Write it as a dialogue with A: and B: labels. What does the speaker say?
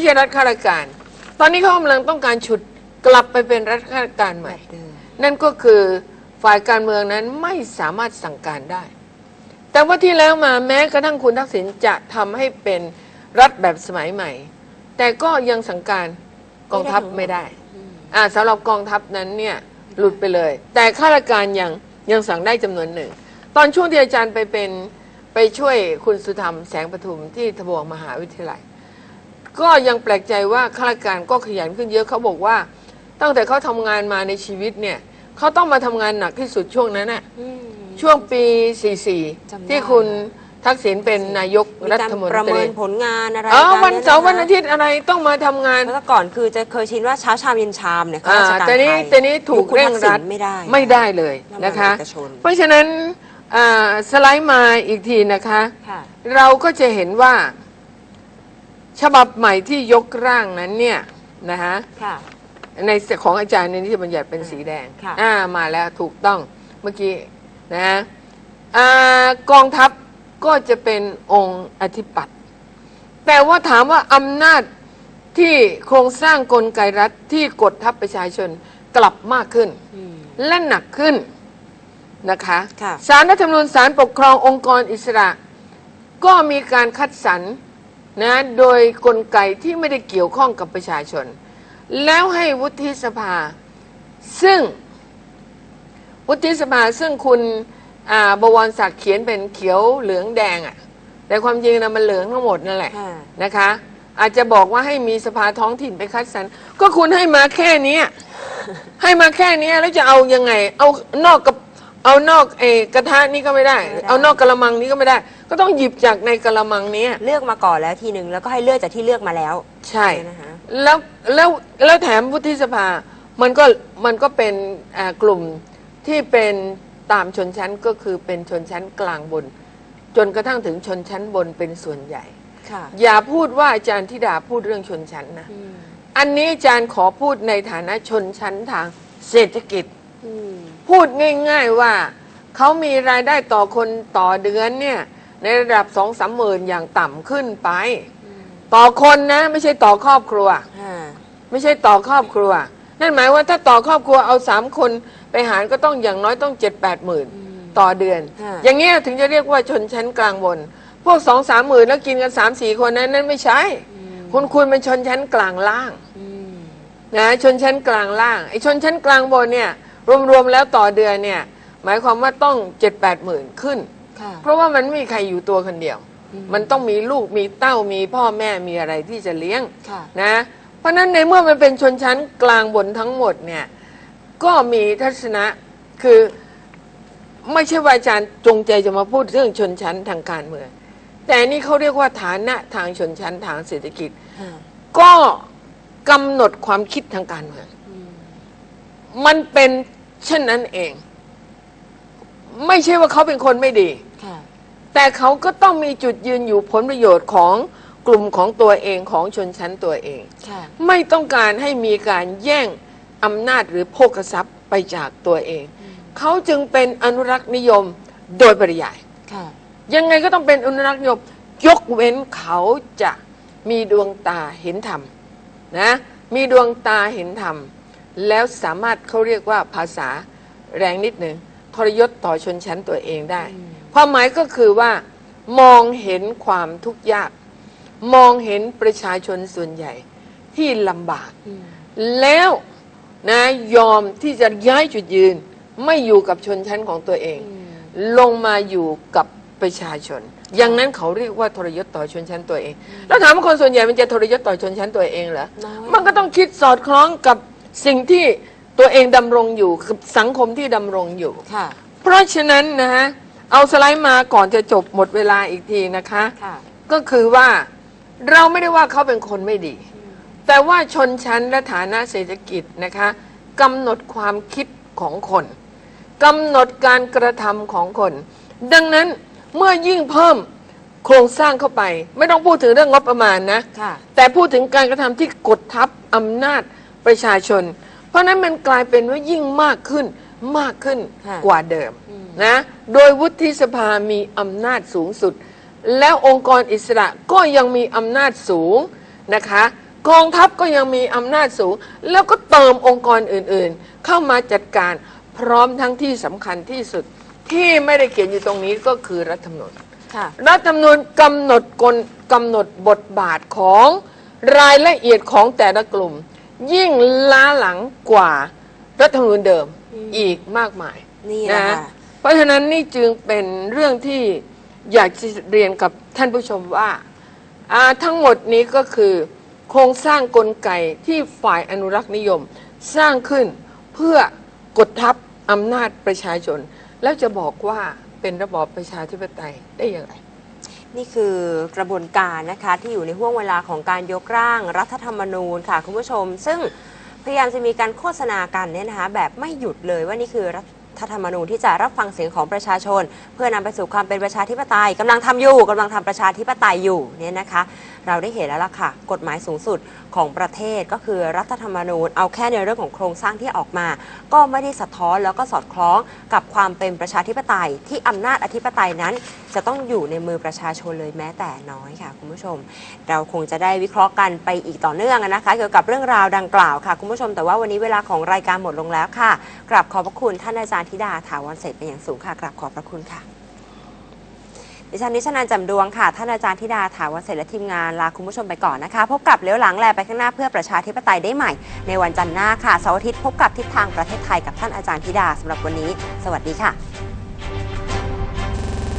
A: ไม่ใช่รัฐข้าราชการ ตอนนี้เขากำลังต้องการฉุดกลับไปเป็นรัฐข้าราชการใหม่
B: แบบเดิม
A: นั่นก็คือฝ่ายการเมืองนั้นไม่สามารถสั่งการได้ แต่ว่าที่แล้วมาแม้กระทั่งคุณทักษิณจะทำให้เป็นรัฐแบบสมัยใหม่ แต่ก็ยังสั่งการกองทัพไม่ได้อ่าสำหรับกองทัพนั้นเนี่ยหลุดไปเลย แต่ข้าราชการยังยังสั่งได้จำนวนหนึ่ง ตอนช่วงที่อาจารย์ไปเป็นไปช่วยคุณสุธรรมแสงปทุมที่ทบวงมหาวิทยาลัย ก็ยังแปลกใจว่าข้าราชการก็ขยันขึ้นเยอะเขาบอกว่า ตั้งแต่เขาทำงานมาในชีวิตเนี่ยเขาต้องมาทำงานหนักที่สุดช่วงนั้นน่ะ
B: อืม
A: ช่วงปี
B: จำได้
A: 44 ที่คุณทักษิณเป็นนายก
B: มี
A: รั
B: การ
A: ฐมน
B: ประ
A: ต
B: เมิ
A: รี
B: นผลงานอะไร
A: อ๋อ
B: กั
A: วันเสาร์
B: ยะคะ
A: วันอาทิตย์อะไรต้องมาทำงาน
B: เมื่อก่อนคือจะเคยชินว่าเช้าชามเย็นชามเนี่ยข้า
A: อ่า
B: ราชการ
A: แต่นี้
B: ไทย
A: แต่นี้ถูก
B: คุณ
A: เร่ง
B: ทักษิ
A: รั
B: ณ
A: ด
B: ไม่ได้
A: ไม่ได้เลย
B: ทำงาน
A: นะคะ
B: เอกชน
A: เพราะฉะนั้นอ่าสไลด์มาอีกทีนะคะ
B: ค่ะ
A: เราก็จะเห็นว่า ฉบับใหม่ที่ยกร่างนั้นเนี่ยนะคะ
B: ค่ะ
A: ในของอาจารย์ในนิติบัญญัติเป็นสีแดง
B: ค่ะ
A: อ่ามาแล้วถูกต้องเมื่อกี้นะอ่ากองทัพก็จะเป็นองค์อธิปัตย์แต่ว่าถามว่าอำนาจที่โครงสร้างกลไกรัฐที่กดทัพประชาชนกลับมากขึ้น
B: อืม
A: และหนักขึ้นนะคะ
B: ค่ะ
A: ศาลรัฐธรรมนูญศาลปกครององค์กรอิสระ ก็มีการคัดสรร นะโดยกลไกที่ไม่ได้เกี่ยวข้องกับประชาชน แล้วให้วุฒิสภา ซึ่ง วุฒิสภาซึ่งคุณอ่าบวรศักดิ์เขียนเป็นเขียวเหลืองแดงอะ่ะ แต่ความจริงนะมันเหลืองทั้งหมดนั่นแหละ
B: ค่ะ
A: นะคะ อาจจะบอกว่าให้มีสภาท้องถิ่นไปคัดสรรก็คุณให้มาแค่เนี้ยให้มาแค่เนี้ยแล้วจะเอายังไง เอานอกกับ เอานอกเอกระทะนี่ก็ไม่ได้
B: ไม่ได้
A: เอานอกกระมังนี้ก็ไม่ได้ ก็ต้องหยิบจากในกระมังเนี้ย
B: เลือกมาก่อนแล้วทีหนึ่งแล้วก็ให้เลือกจากที่เลือกมาแล้ว
A: ใช่
B: นะคะ
A: แล้วแล้วแล้วแถมวุฒิสภา มันก็มันก็เป็นอ่ากลุ่มที่เป็นตามชนชั้นก็คือเป็นชนชั้นกลางบน จนกระทั่งถึงชนชั้นบนเป็นส่วนใหญ่
B: ค่ะ
A: อย่าพูดว่าอาจารย์ธิดาพูดเรื่องชนชั้นนะ
B: อืม
A: อันนี้อาจารย์ขอพูดในฐานะชนชั้นทางเศรษฐกิจ
B: อืม
A: พูดง่าย ๆว่าเขามีรายได้ต่อคนต่อเดือนเนี่ย ในระดับสองสามหมื่นอย่างต่ำขึ้นไป ต่อคนนะไม่ใช่ต่อครอบครัว
B: ค่ะ
A: ไม่ใช่ต่อครอบครัว นั่นหมายว่าถ้าต่อครอบครัวเอาสามคนไปหารก็ต้องอย่างน้อยต้องเจ็ดแปดหมื่นต่อเดือน
B: ค่ะ
A: อย่างเงี้ยถึงจะเรียกว่าชนชั้นกลางบน พวกสองสามหมื่นแล้วกินกันสามสี่คนนั้นนั่นไม่ใช่คุณคุณเป็นชนชั้นกลางล่าง
B: อืม
A: นะชนชั้นกลางล่างไอ้ชนชั้นกลางบนเนี่ย รวมๆแล้วต่อเดือนเนี่ย หมายความว่าต้องเจ็ดแปดหมื่นขึ้น
B: ค่ะ
A: เพราะว่ามันไม่มีใครอยู่ตัวคนเดียวมันต้องมีลูกมีเต้ามีพ่อแม่มีอะไรที่จะเลี้ยง
B: ค่ะ
A: นะเพราะฉะนั้นในเมื่อมันเป็นชนชั้นกลางบนทั้งหมดเนี่ยก็มีทัศนะคือไม่ใช่ว่าอาจารย์จงใจจะมาพูดเรื่องชนชั้นทางการเมืองแต่นี่เขาเรียกว่าฐานะทางชนชั้นทางเศรษฐกิจ
B: ค่ะ
A: ก็กำหนดความคิดทางการเมือง
B: อื ม
A: มันเป็นเช่นนั้นเอง ไม่ใช่ว่าเขาเป็นคนไม่ดี
B: ค่ะ
A: แต่เขาก็ต้องมีจุดยืนอยู่ผลประโยชน์ของกลุ่มของตัวเองของชนชั้นตัวเอง
B: ค่ะ
A: ไม่ต้องการให้มีการแย่งอำนาจหรือโภคทรัพย์ไปจากตัวเอง เขาจึงเป็นอนุรักษ์นิยมโดยปริยาย
B: ค่ะ
A: ยังไงก็ต้องเป็นอนุรักษ์นิยมยกเว้นเขาจะมีดวงตาเห็นธรรมนะ มีดวงตาเห็นธรรม แล้วสามารถเขาเรียกว่าภาษาแรงนิดหนึ่งทรยศต่อชนชั้นตัวเองได้ ความหมายก็คือว่า มองเห็นความทุกข์ยาก มองเห็นประชาชนส่วนใหญ่ที่ลำบาก
B: อืม
A: แล้วนะยอมที่จะย้ายจุดยืน ไม่อยู่กับชนชั้นของตัวเอง ลงมาอยู่กับประชาชน อย่างนั้นเขาเรียกว่าทรยศต่อชนชั้นตัวเอง แล้วถามว่าคนส่วนใหญ่มันจะทรยศต่อชนชั้นตัวเองเหรอ
B: น้อย
A: มันก็ต้องคิดสอดคล้องกับ สิ่งที่ตัวเองดำรงอยู่กับสังคมที่ดำรงอยู่
B: ค่ะ
A: เพราะฉะนั้นนะฮะเอาสไลด์มาก่อนจะจบหมดเวลาอีกทีนะคะ
B: ค่ะ
A: ก็คือว่าเราไม่ได้ว่าเขาเป็นคนไม่ดี แต่ว่าชนชั้นและฐานะเศรษฐกิจนะคะกำหนดความคิดของคนกำหนดการกระทำของคน ดังนั้นเมื่อยิ่งเพิ่มโครงสร้างเข้าไป ไม่ต้องพูดถึงเรื่องงบประมาณนะ
B: ค่ะ
A: แต่พูดถึงการกระทำที่กดทับอำนาจ ประชาชน เพราะฉะนั้นมันกลายเป็นว่ายิ่งมากขึ้นมากขึ้น
B: ค่ะ
A: กว่าเดิมนะ โดยวุฒิสภามีอำนาจสูงสุด แล้วองค์กรอิสระก็ยังมีอำนาจสูงนะคะ กองทัพก็ยังมีอำนาจสูง แล้วก็เติมองค์กรอื่นๆ เข้ามาจัดการพร้อมทั้งที่สำคัญที่สุด ที่ไม่ได้เขียนอยู่ตรงนี้ก็คือรัฐธรรมนูญ
B: ค่ะ
A: รัฐธรรมนูญกำหนดกลกำหนดบทบาทของรายละเอียดของแต่ละกลุ่ม ยิ่งล้าหลังกว่ารัฐธรรมนูญเดิมอีกมากมาย
B: นี่แหละค่ะ
A: เพราะฉะนั้นนี่จึงเป็นเรื่องที่อยากจะเรียนกับท่านผู้ชมว่าอ่า ทั้งหมดนี้ก็คือโครงสร้างกลไกที่ฝ่ายอนุรักษ์นิยมสร้างขึ้นเพื่อกดทับอำนาจประชาชน แล้วจะบอกว่าเป็นระบอบประชาธิปไตยได้อย่างไร
B: นี่คือกระบวนการนะคะที่อยู่ในห่วงเวลาของการยกร่างรัฐธรรมนูญค่ะคุณผู้ชม ซึ่งพยายามจะมีการโฆษณากันเนี่ยนะคะแบบไม่หยุดเลยว่านี่คือรัฐธรรมนูญที่จะรับฟังเสียงของประชาชน เพื่อนำไปสู่ความเป็นประชาธิปไตยกำลังทำอยู่กำลังทำประชาธิปไตยอยู่เนี่ยนะคะ เราได้เห็นแล้วล่ะค่ะ กฎหมายสูงสุดของประเทศก็คือรัฐธรรมนูญ เอาแค่ในเรื่องของโครงสร้างที่ออกมา ก็ไม่ได้สะท้อนแล้วก็สอดคล้องกับความเป็นประชาธิปไตย ที่อำนาจอธิปไตยนั้น จะต้องอยู่ในมือประชาชนเลยแม้แต่น้อยค่ะคุณผู้ชม เราคงจะได้วิเคราะห์กันไปอีกต่อเนื่องนะคะ เกี่ยวกับเรื่องราวดังกล่าวค่ะคุณผู้ชมแต่ว่าวันนี้เวลาของรายการหมดลงแล้วค่ะกราบขอบพระคุณท่านอาจารย์ธิดาถาวรเสร็จเป็นอย่างสูงค่ะกราบขอบพระคุณค่ะ ดิฉันนิชนันจำดวงค่ะ ท่านอาจารย์ธิดาถาวรเสรและทีมงานลาคุณผู้ชมไปก่อนนะคะ พบกับเลี้ยวหลังแลไปข้างหน้าเพื่อประชาธิปไตยได้ใหม่ ในวันจันทร์หน้าค่ะเสาร์อาทิตย์พบกับทิศทางประเทศไทยกับท่านอาจารย์ธิดาสำหรับวันนี้ สวัสดีค่ะ